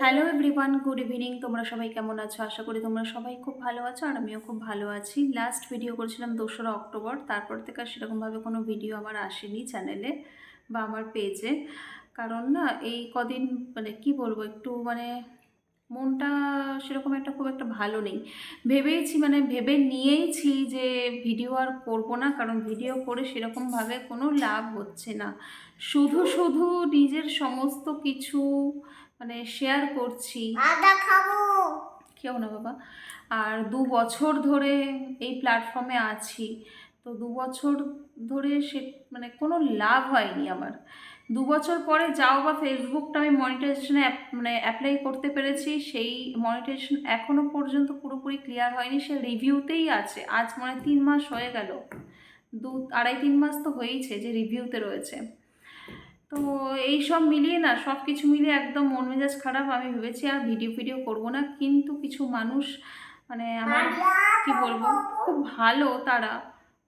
Hello everyone good evening তোমরা সবাই কেমন আছো? আশা করি তোমরা সবাই খুব ভালো আছো আর আমিও খুব ভালো আছি। লাস্ট ভিডিও করেছিলাম দোসরা অক্টোবর, তারপর থেকে আর সেরকমভাবে কোনো ভিডিও আমার আসেনি চ্যানেলে বা আমার পেজে কারণ না, এই কদিন মানে কি বলব, একটু মানে মনটা সেরকম একটা খুব একটা ভালো নেই। ভেবেইছি মানে ভেবে নিয়েইছি যে ভিডিও আর করব না, কারণ ভিডিও করে সেরকমভাবে কোনো লাভ হচ্ছে না। শুধু শুধু নিজের সমস্ত কিছু মানে শেয়ার করছি। আদা খাব কেউ না বাবা। আর দু বছর ধরে এই প্ল্যাটফর্মে আছি। তো দু বছর ধরে সে মানে কোনো লাভ হয়নি আমার। দু বছর পরে যাও বা ফেসবুকটা আমি মনিটাইজেশনে মানে অ্যাপ্লাই করতে পেরেছি সেই মনিটাইজেশন এখনও পর্যন্ত পুরোপুরি ক্লিয়ার হয়নি। সে রিভিউতেই আছে। আজ মানে তিন মাস হয়ে গেল। দু আড়াই তিন মাস তো হয়েইছে যে রিভিউতে রয়েছে। তো এই সব মিলিয়ে না, সব কিছু মিলিয়ে একদম মন মেজাজ খারাপ, আমি ভেবেছি আর ভিডিও ভিডিও করব না। কিন্তু কিছু মানুষ মানে আমার কি বলব, খুব ভালো তারা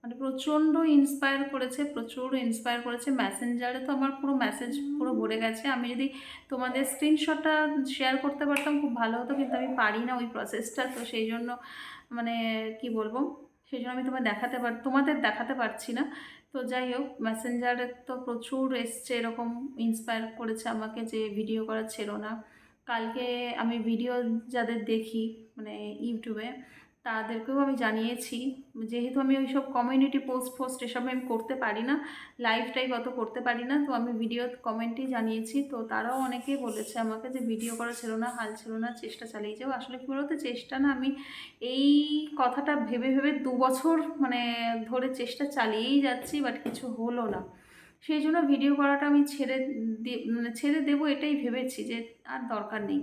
মানে প্রচণ্ড ইন্সপায়ার করেছে, প্রচুর ইন্সপায়ার করেছে। মেসেঞ্জারে তো আমার পুরো মেসেজ পুরো ভরে গেছে। আমি যদি তোমাদের স্ক্রিনশটটা শেয়ার করতে পারতাম, খুব ভালো হতো, কিন্তু আমি পারি না ওই প্রসেসটা তো সেই জন্য মানে কি বলব, সেই জন্য আমি তোমায় দেখাতে পার, তোমাদের দেখাতে পারছি না। তো যাই হোক মেসেঞ্জারে তো প্রচুর এসছে, এরকম ইন্সপায়ার করেছে আমাকে যে ভিডিও করা ছিল না। কালকে আমি ভিডিও যাদের দেখি মানে ইউটিউবে তাদেরকেও আমি জানিয়েছি। যেহেতু আমি ওইসব কমিউনিটি পোস্ট ফোস্ট এসব আমি করতে পারি না লাইভ টাইপ অত করতে পারি না, তো আমি ভিডিও কমেন্টেই জানিয়েছি। তো তারাও অনেকেই বলেছে আমাকে যে ভিডিও করা ছিল না, হাল ছিল না, চেষ্টা চালিয়ে যাও। আসলে কী বলতো, চেষ্টা না, আমি এই কথাটা ভেবে ভেবে দু বছর মানে ধরে চেষ্টা চালিয়েই যাচ্ছি বাট কিছু হলো না। সেই জন্য ভিডিও করাটা আমি ছেড়ে মানে ছেড়ে দেবো এটাই ভেবেছি যে আর দরকার নেই।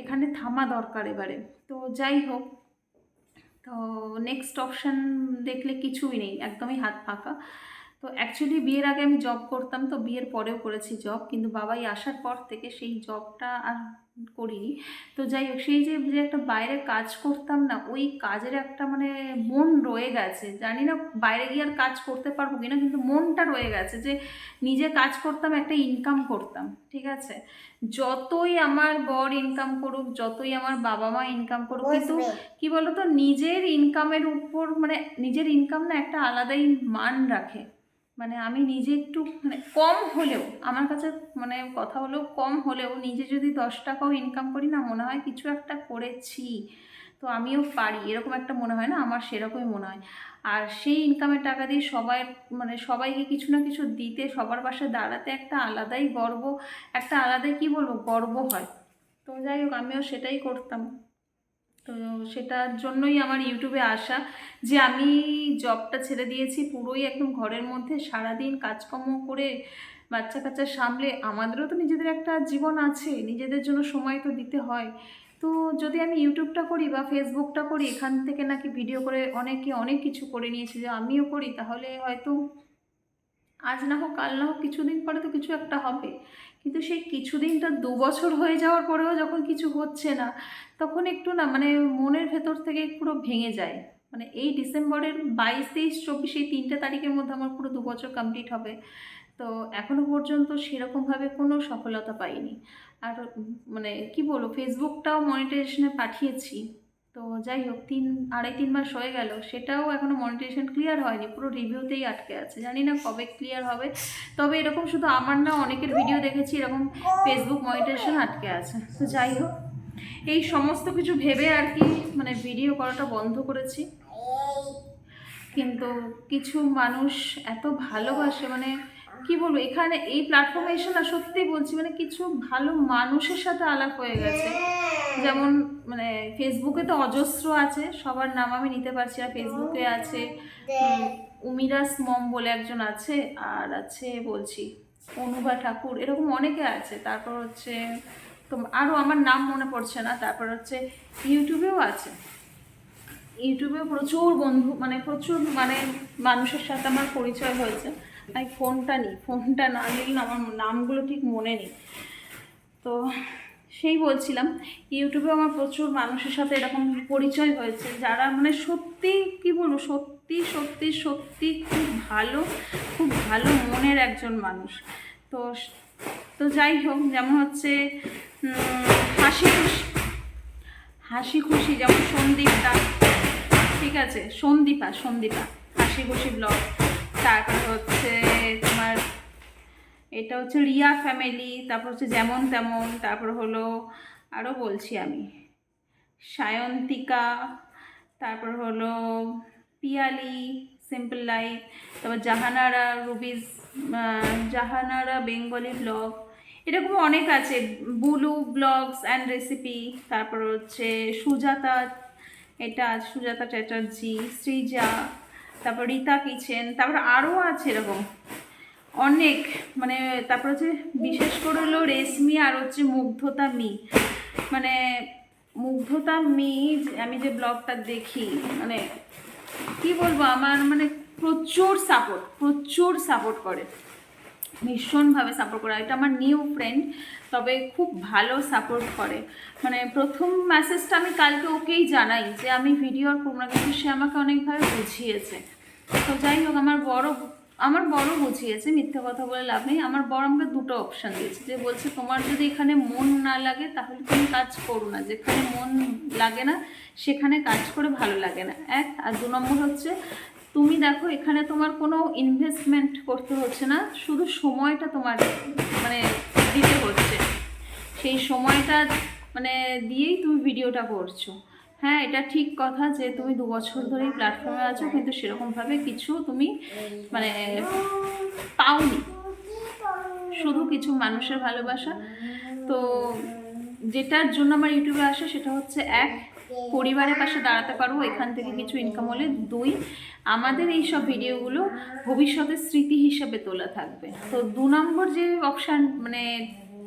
এখানে থামা দরকার এবারে। তো যাই হোক তো নেক্সট অপশান দেখলে কিছুই নেই, একদমই হাত ফাঁকা। তো অ্যাকচুয়ালি বিয়ের আগে আমি জব করতাম, তো বিয়ের পরেও করেছি জব কিন্তু বাবাই আসার পর থেকে সেই জবটা আর করিনি তো যাই হোক সেই যে যে একটা বাইরে কাজ করতাম না ওই কাজের একটা মানে মন রয়ে গেছে। জানি না বাইরে গিয়ে আর কাজ করতে পারব কিনা কিন্তু মনটা রয়ে গেছে যে নিজে কাজ করতাম একটা ইনকাম করতাম ঠিক আছে? যতই আমার বর ইনকাম করুক যতই আমার বাবা মা ইনকাম করুক কিন্তু কি বলতো নিজের ইনকামের উপর মানে নিজের ইনকাম না একটা আলাদাই মান রাখে। মানে আমি নিজে একটু মানে কম হলেও, আমার কাছে মানে কথা হলেও কম হলেও নিজে যদি দশ টাকাও ইনকাম করি না, মনে হয় কিছু একটা করেছি, তো আমিও পারি, এরকম একটা মনে হয় না? আমার সেরকমই মনে হয়। আর সেই ইনকামের টাকা দিয়ে সবাই মানে সবাইকে কিছু না কিছু দিতে, সবার পাশে দাঁড়াতে একটা আলাদাই গর্ব, একটা আলাদাই, কি বলব, গর্ব হয়। তো যাই হোক, আমিও সেটাই করতাম। তো সেটার জন্যই আমার ইউটিউবে আসা যে আমি জবটা ছেড়ে দিয়েছি পুরোই একদম ঘরের মধ্যে সারাদিন কাজকর্ম করে বাচ্চা কাচ্চা সামলে আমাদেরও তো নিজেদের একটা জীবন আছে, নিজেদের জন্য সময় তো দিতে হয়। তো যদি আমি ইউটিউবটা করি বা ফেসবুকটা করি, এখান থেকে নাকি ভিডিও করে অনেকে অনেক কিছু করে নিয়েছে যে আমিও করি, তাহলে হয়তো আজ না হোক, কাল না হোক, কিছুদিন পরে তো কিছু একটা হবে। কিন্তু সেই কিছুদিনটা দু বছর হয়ে যাওয়ার পরেও যখন কিছু হচ্ছে না, তখন একটু না মানে মনের ভেতর থেকে পুরো ভেঙে যায়। মানে এই ডিসেম্বরের বাইশ, তেইশ, চব্বিশ, এই তিনটে তারিখের মধ্যে আমার পুরো দু বছর কমপ্লিট হবে। তো এখনও পর্যন্ত সেরকমভাবে কোনো সফলতা পাইনি। আর মানে কি বলব ফেসবুকটাও মনিটাইজেশনে পাঠিয়েছি। তো যাই হোক, তিন, আড়াই, তিন মাস হয়ে গেল, সেটাও এখনও মনিটাইজেশন ক্লিয়ার হয়নি, পুরো রিভিউতেই আটকে আছে, জানি না কবে ক্লিয়ার হবে, তবে এরকম শুধু আমার না, অনেকের ভিডিও দেখেছি, এরকম ফেসবুক মনিটাইজেশন আটকে আছে, তো যাই হোক, এই সমস্ত কিছু ভেবে আর কি মানে ভিডিও করাটা বন্ধ করেছি, কিন্তু কিছু মানুষ এত ভালোবাসে মানে কি বলব? এখানে এই প্ল্যাটফর্মে এসে না সত্যি বলছি মানে কিছু ভালো মানুষের সাথে আলাপ হয়ে গেছে। যেমন মানে ফেসবুকে তো অজস্র আছে, সবার নাম আমি নিতে পারছি না। ফেসবুকে আছে উমিরাস মম বলে একজন আছে, আর আছে বলছি, অনুভা ঠাকুর, এরকম অনেকে আছে। তারপর হচ্ছে আরও আমার নাম মনে পড়ছে না। তারপর হচ্ছে, ইউটিউবেও আছে। ইউটিউবে প্রচুর বন্ধু মানে প্রচুর মানে মানুষের সাথে আমার পরিচয় হয়েছে। আমি ফোনটা নিই, ফোনটা না নিলে না আমার নামগুলো ঠিক মনে নেই। তো সেই বলছিলাম ইউটিউবে আমার প্রচুর মানুষের সাথে এরকম পরিচয় হয়েছে, যারা মানে সত্যি, কি বলব, সত্যি সত্যি সত্যি খুব ভালো খুব ভালো মনের একজন মানুষ। তো তো যাই হোক, যেমন হচ্ছে হাসি খুশি হাসি খুশি, যেমন সন্দীপটা, ঠিক আছে? সন্দীপা সন্দীপা, হাসি খুশি ব্লগ। তারপর হচ্ছে তোমার, এটা হচ্ছে রিয়া ফ্যামিলি তারপর হচ্ছে যেমন তেমন, তারপর হলো আরও বলছি আমি, সায়ন্তিকা, তারপর হলো পিয়ালি সিম্পল লাইফ তারপর Jahanara Ruby's Jahanara Bengali blog এরকম অনেক আছে, বুলু ব্লগস অ্যান্ড রেসিপি তারপর হচ্ছে সুজাতা, এটা সুজাতা চ্যাটার্জি সৃজা তারপর রীতা কিচেন, তারপর আরও আছে এরকম। অনেক মানে তারপর হচ্ছে বিশেষ করে হলো রেশমি আর হচ্ছে মুগ্ধতা মি। মানে মুগ্ধতা মি, আমি যে ব্লগটা দেখি মানে কি বলব, আমার মানে প্রচুর সাপোর্ট প্রচুর সাপোর্ট করে। ভীষণভাবে সাপোর্ট করে। এটা আমার নিউ ফ্রেন্ড তবে খুব ভালো সাপোর্ট করে। মানে প্রথম মেসেজটা আমি কালকে ওকেই জানাই যে, আমি ভিডিও আর করব না। কিন্তু সে আমাকে অনেকভাবে বুঝিয়েছে। তো যাই হোক, আমার বড় আমার বড় বুঝিয়েছে, মিথ্যে কথা বলে লাভ নেই। আমার বড় আমাকে দুটো অপশান দিয়েছে, যে বলছে, তোমার যদি এখানে মন না লাগে, তাহলে তুমি কাজ করো না। যেখানে মন লাগে না, সেখানে কাজ করে ভালো লাগে না। এক, আর দু নম্বর হচ্ছে, তুমি দেখো, এখানে তোমার কোনো ইনভেস্টমেন্ট করতে হচ্ছে না, শুধু সময়টা তোমার মানে দিতে হচ্ছে। সেই সময়টা মানে দিয়েই তুমি ভিডিওটা করছ। হ্যাঁ এটা ঠিক কথা যে তুমি দু বছর ধরেই প্ল্যাটফর্মে আছো, কিন্তু সেরকমভাবে কিছু তুমি মানে পাওনি। শুধু কিছু মানুষের ভালোবাসা। তো যেটার জন্য আমার ইউটিউবে আসে সেটা হচ্ছে, এক, পরিবারের পাশে দাঁড়াতে পারব এখান থেকে কিছু ইনকাম হলে। দুই, আমাদের এই সব ভিডিওগুলো ভবিষ্যতে স্মৃতি হিসেবে তোলা থাকবে। তো দু নম্বর যে অপশান মানে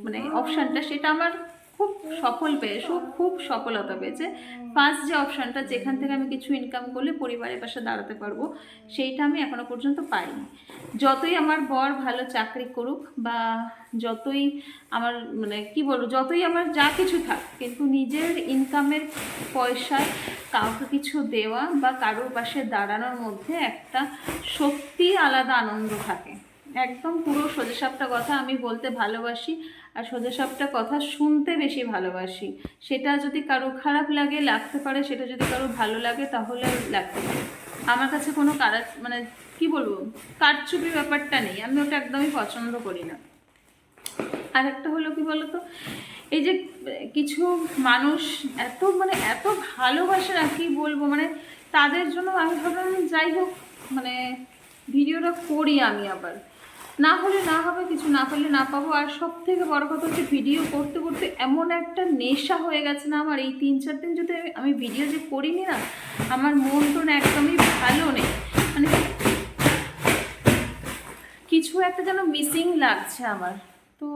মানে অপশানটা সেটা আমার খুব সফল পেয়েছে খুব সফলতা পেয়েছে। ফার্স্ট যে অপশানটা যেখান থেকে আমি কিছু ইনকাম করলে পরিবারের পাশে দাঁড়াতে পারব, সেইটা আমি এখনও পর্যন্ত পাইনি। যতই আমার বর ভালো চাকরি করুক বা যতই আমার মানে কি বলব, যতই আমার যা কিছু থাক, কিন্তু নিজের ইনকামের পয়সায় কাউকে কিছু দেওয়া বা কারোর পাশে দাঁড়ানোর মধ্যে একটা সত্যি আলাদা আনন্দ থাকে। একদম পুরো সোজাসাপটা কথা আমি বলতে ভালোবাসি আর সোজাসাপটা কথা শুনতে বেশি ভালোবাসি। সেটা যদি কারও খারাপ লাগে, লাগতে পারে, সেটা যদি কারও ভালো লাগে, তাহলে লাগতে পারে। আমার কাছে কোনো কারা মানে কি বলব, কারচুপি ব্যাপারটা নেই, আমি ওটা একদমই পছন্দ করি না। আর একটা হলো কি বলতো, এই যে কিছু মানুষ এত মানে এত ভালোবাসে না কি বলব মানে তাদের জন্য আমি ভাবলাম যাই হোক মানে ভিডিওটা করি আমি আবার। না হলে না হবে, কিছু না করলে না পাবো। আর সব থেকে বড় কথা হচ্ছে ভিডিও করতে করতে এমন একটা নেশা হয়ে গেছে না আমার। এই তিন চার দিন যদি আমি- ভিডিও যে করিনি না, আমার মন তো না একদমই ভালো নেই। মানে কিছু একটা যেন মিসিং লাগছে আমার। তো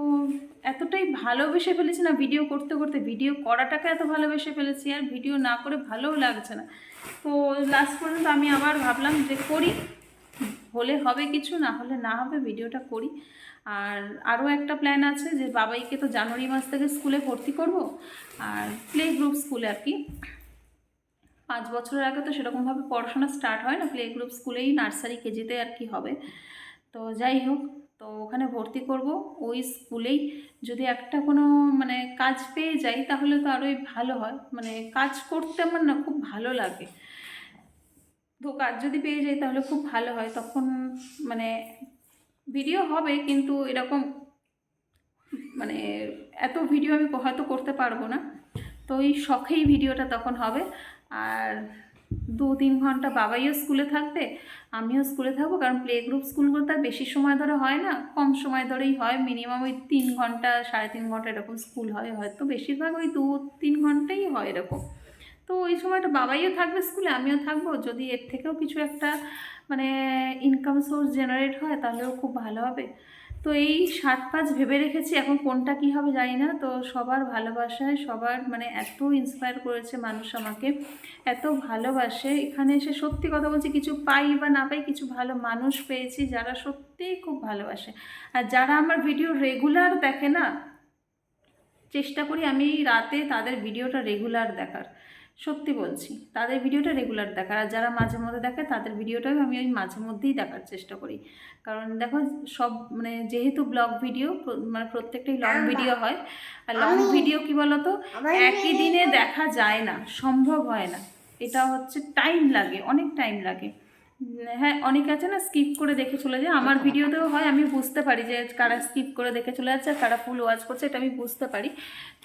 এতটাই ভালোবেসে ফেলেছি না ভিডিও করতে করতে। ভিডিও করাটাকে এত ভালোবেসে ফেলেছি আর ভিডিও না করে ভালোও লাগছে না। তো লাস্ট পর্যন্ত আমি আবার ভাবলাম যে করি। হলে হবে কিছু, না হলে না হবে, ভিডিওটা করি। আর আরও একটা প্ল্যান আছে যে বাবাইকে তো জানুয়ারি মাস থেকে স্কুলে ভর্তি করব, আর প্লে গ্রুপ স্কুলে আর কি। পাঁচ বছরের আগে তো সেরকমভাবে পড়াশোনা স্টার্ট হয় না প্লে গ্রুপ স্কুলেই নার্সারি কেজিতে আর কি হবে। তো যাই হোক, তো ওখানে ভর্তি করব, ওই স্কুলেই যদি একটা কোনো মানে কাজ পেয়ে যাই, তাহলে তো আরোই ভালো হয়। মানে কাজ করতে আমার না খুব ভালো লাগে। তো কাজ যদি পেয়ে যাই তাহলে খুব ভালো হয়। তখন মানে ভিডিও হবে কিন্তু এরকম মানে এত ভিডিও আমি হয়তো করতে পারব না। তো এই শখেই ভিডিওটা তখন হবে। আর দু তিন ঘণ্টা বাবাইও স্কুলে থাকবে, আমিও স্কুলে থাকব। কারণ প্লে গ্রুপ স্কুলগুলো তার বেশি সময় ধরে হয় না। কম সময় ধরেই হয়। মিনিমাম ওই তিন ঘণ্টা, সাড়ে তিন ঘণ্টা এরকম স্কুল হয়। হয়তো বেশিরভাগ ওই দু তিন ঘন্টাই হয় এরকম। তো ওই সময়টা বাবাইও থাকবে স্কুলে, আমিও থাকব। যদি এর থেকেও কিছু একটা মানে ইনকাম সোর্স জেনারেট হয়, তাহলেও খুব ভালো হবে। তো এই সাত পাঁচ ভেবে রেখেছি, এখন কোনটা কি হবে জানি না। তো সবার ভালোবাসায়, সবার মানে এত ইন্সপায়ার করেছে মানুষ আমাকে, এত ভালোবাসে। এখানে এসে সত্যি কথা বলছি, কিছু পাই বা না পাই, কিছু ভালো মানুষ পেয়েছি যারা সত্যিই খুব ভালোবাসে। আর যারা আমার ভিডিও রেগুলার দেখে না, চেষ্টা করি আমি রাতে তাদের ভিডিওটা রেগুলার দেখার। সত্যি বলছি তাদের ভিডিওটা রেগুলার দেখার আর যারা মাঝে মধ্যে দেখে তাদের ভিডিওটাও আমি ওই মাঝে মধ্যেই দেখার চেষ্টা করি। কারণ দেখো সব মানে যেহেতু ব্লগ ভিডিও মানে প্রত্যেকটাই লং ভিডিও হয় আর লং ভিডিও কি বলতো? একই দিনে দেখা যায় না সম্ভব হয় না। এটা হচ্ছে টাইম লাগে অনেক টাইম লাগে। হ্যাঁ অনেকে আছে না স্কিপ করে দেখে চলে যায়। আমার ভিডিওতেও হয় আমি বুঝতে পারি যে কারা স্কিপ করে দেখে চলে যাচ্ছে আর কারা ফুল ওয়াচ করছে এটা আমি বুঝতে পারি।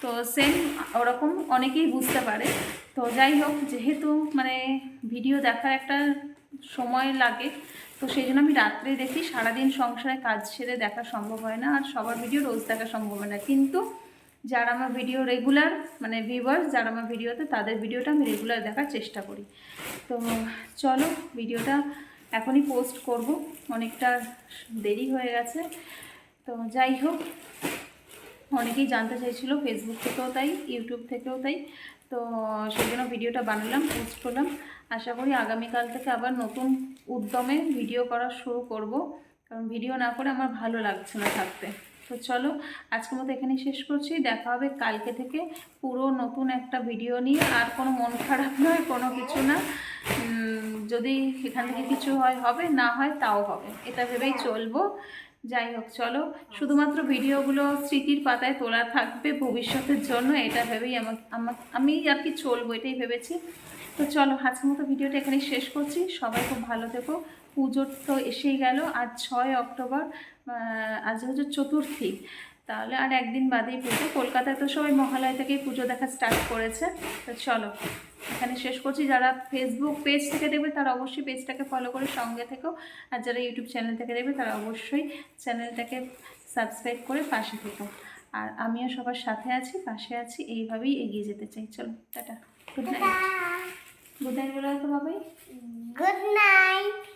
তো সেম ওরকম অনেকেই বুঝতে পারে। তো যাই হোক যেহেতু মানে ভিডিও দেখার একটা সময় লাগে তো সেই জন্য আমি রাত্রে দেখি সারাদিন সংসারে কাজ সেরে দেখা সম্ভব হয় না আর সবার ভিডিও রোজ দেখা সম্ভব হয় না। কিন্তু যারা আমার ভিডিও রেগুলার মানে ভিউয়ার্স যারা আমার ভিডিওতে তাদের ভিডিওটা আমি রেগুলার দেখার চেষ্টা করি। তো চলো ভিডিওটা এখনই পোস্ট করব। অনেকটা দেরি হয়ে গেছে। তো যাই হোক, অনেকেই জানতে চাইছিল ফেসবুক থেকেও তাই ইউটিউব থেকেও তাই। তো সেই জন্য ভিডিওটা বানালাম পোস্ট করলাম। আশা করি আগামীকাল থেকে আবার নতুন উদ্যমে ভিডিও করা শুরু করব। কারণ ভিডিও না করে আমার ভালো লাগছে না থাকতে। তো চলো আজকের মতো এখানেই শেষ করছি। দেখা হবে কালকে থেকে পুরো নতুন একটা ভিডিও নিয়ে। আর কোনো মন খারাপ নয়, কোনো কিছু না। যদি এখান থেকে কিছু হয়, হবে, না হয় তাও হবে। এটা ভেবেই চলবো। যাই হোক, চলো। শুধুমাত্র ভিডিওগুলো স্মৃতির পাতায় তোলা থাকবে ভবিষ্যতের জন্য। এটা ভেবেই আমাকে আমার, আমি আর কি চলবো, এটাই ভেবেছি। তো চলো, আজকের মতো ভিডিওটা এখানেই শেষ করছি। সবাই খুব ভালো থেকো। পুজোর তো এসেই গেল। আজ ছয় অক্টোবর। আজ হচ্ছে চতুর্থী তাহলে আর একদিন বাদেই পুজো। কলকাতায় তো সবাই মহালয় থেকেই পুজো দেখা স্টার্ট করেছে। তো চলো এখানে শেষ করছি। যারা ফেসবুক পেজ থেকে দেখবে তারা অবশ্যই পেজটাকে ফলো করে সঙ্গে থেকো। আর যারা ইউটিউব চ্যানেল থেকে দেখবে তারা অবশ্যই চ্যানেলটাকে সাবস্ক্রাইব করে পাশে থেকো। আর আমিও সবার সাথে আছি পাশে আছি এইভাবেই এগিয়ে যেতে চাই। চলো tata. Good night good night বলে তো বাবাই। Good night.